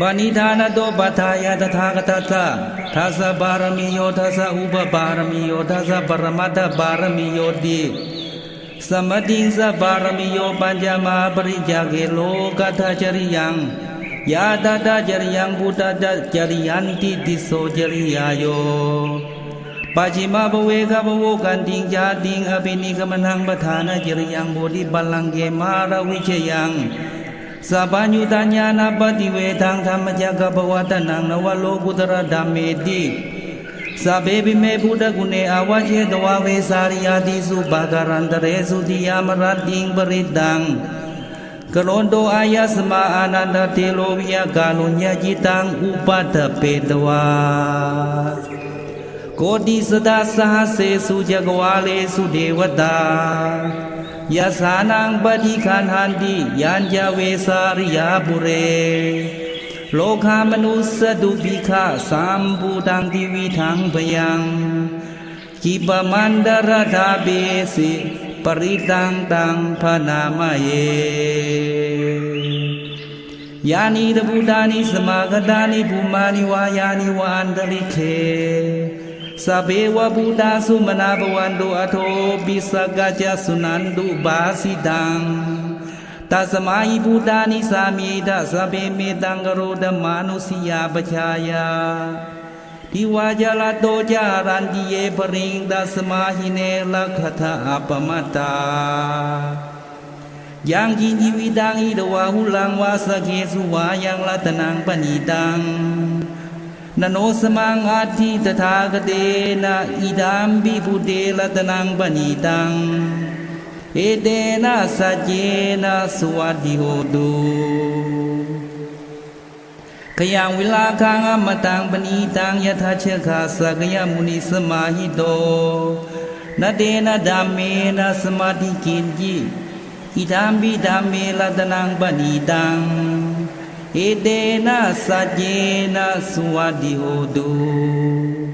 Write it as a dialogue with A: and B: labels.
A: บานิธานโตปัฏฐายาตถาคตตะทัสบารมีโยทัสอุปบารมีโยทัสสะปรมัตถบารมีโยติสมติงสบารมีโยปัญจมาปริจาเกโลกัตจริยังยาตตาจริยังพุทธตจริยันติติโสจริยาโยปัจฉิมาบเวกบวกันติงจาติงอภินิกมนังปทานาจริยังโบธิบัลลังเกมารวิเชยัง စပါညုတညာနာပတိဝေသံဓမ္မကြကဘဝတနံနဝလောကုတရဓမ္မေတိစဘေဘိမေဘုဒ္ဓဂုဏေအဝချေတဝဝေစာရိယာတိစုပါကရန္တရေစုတိယမရတိံပရိတံကလွန်တောအာယသမအာနန္တတေလိုဝိယကာလုညจิตံဥပတပေတဝါကိုတိစဒသဟစေစုဇဂဝါလေစုဒေဝတာ ยกาลุญญาจิตังอุปัฏฐเปตวา โกติสตาสหัสเสสุจักวาเลสุเทวตายาสานังปฏิคันหันติยัญจเวสาริยาบุเร โลกามนุสสดุปิฆาสามบูตังทิวิทังพยังกิปมันดรธาเบสิปริตังตังพนามเย ยานิตบุตานิสมากตานิภูมานิวายานิวาอันตริเค สัพเพวะบุตาสุมนาภวันตุอโทปิสกจจสุนันตุบาสิตังตัสมาหิบุตานิสามีทะสัพเพเมตังกโรธมานุสิยาปชายาทิวาจาโตจารันติเยปริงตัสมาหิเนลักขทาอัปมตตายังจินจิวิตังอิดวาหุลังวาสเกสุวายังรัตนังปณิตัง นโนสมังอาทิตถาคเตนะอิดามบิพุเตลตนังปณิตัง เอเตนะสัจเจนะสวัสดิโหตุขยังเวลาคังอมตังปณีตังยะทาเชคาสักยมุนิสมาหิโตนาเดนาดามเมนาสมาธิกินจิอิดามบิดามเมลตนังปณีตัง Edena sadjena suadihodo.